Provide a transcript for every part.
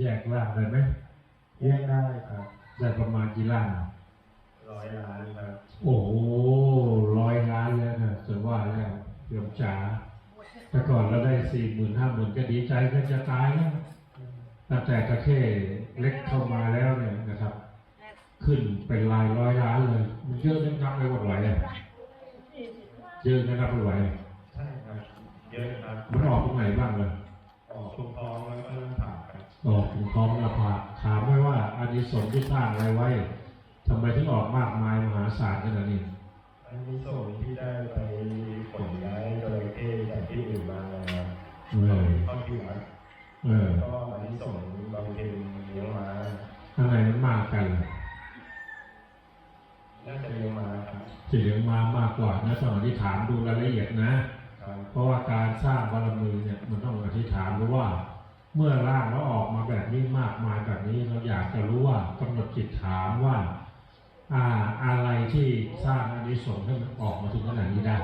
แยกร่างได้ไหมแยกได้ครับ ได้ประมาณกี่ร่างร้อยล้านครับ โอ้โหร้อยล้านแล้วนะถือว่าแล้วเดี๋ยวจ๋าแต่ก่อนเราได้สี่หมื่นห้าหมื่นก็ดีใจก็จะตายแล้วตั้งแต่ตะเข้เล็กเข้ามาแล้วเนี่ยนะครับ ขึ้นเป็นรายร้อยล้านเลย มันเยอะจนนับไม่หมดไหวอะเยอะจนนับไม่ไหว ออกถึงท้องหน้าผากถามไว้ว่าอานิสงส์ที่สร้างอะไรไว้ทำไมถึงออกมากมายมหาศาลขนาดนี้อันนี้ส่งที่ได้ไปขนย้ายจระเข้จากที่อื่นมาเออเข้าที่วัดเออก็อันนี้ส่งบางทีเลี้ยงม้าข้างในมันมากกันเหรอน่าจะเลี้ยงม้าครับจะเหลืองมามากกว่านะต้องอธิษฐานดูรายละเอียดนะครับเพราะว่าการสร้างบารมีเนี่ยมันต้องอธิษฐานรู้ว่า เมื่อร่างเราออกมาแบบนี้มากมายแบบนี้เราอยากจะรู้ว่ากำหนดจิตถามว่าอ่าอะไรที่สร้างอนิสงส์ให้มันออกมาถึงขนาดนี้ได้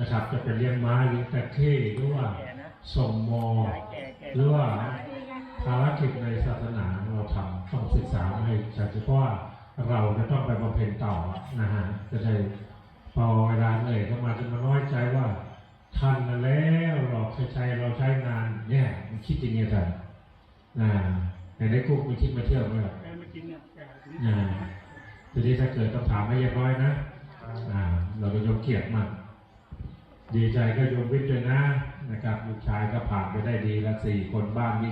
นะครับ จะเป็นเลี้ยงม้าเลี้ยงตะเข้หรือว่าส่งมอหรือว่าภารกิจในศาสนาเราทำต้องศึกษาให้ชัดเจนเพราะว่าเราจะต้องไปบำเพ็ญต่อนะฮะจะได้พอเวลาเหนื่อยก็มาจะมาน้อยใจว่าทันแล้วเราใช้ใช้เราใช้งานเนี่ยมัน คิดอย่างเงี้ยกันนะแต่ในคุกมันคิดมาเที่ยวไหมล่ะแกมากินเนี่ยแกมากินอ่าทีนี้ถ้าเกิดคำถามไม่เรียบร้อยนะอ่า เราก็ยกเกียรติมันดีใจก็ยมวิทย์ด้วยนะนะครับลูกชายก็ผ่านไปได้ดีละสี่คนบ้านมี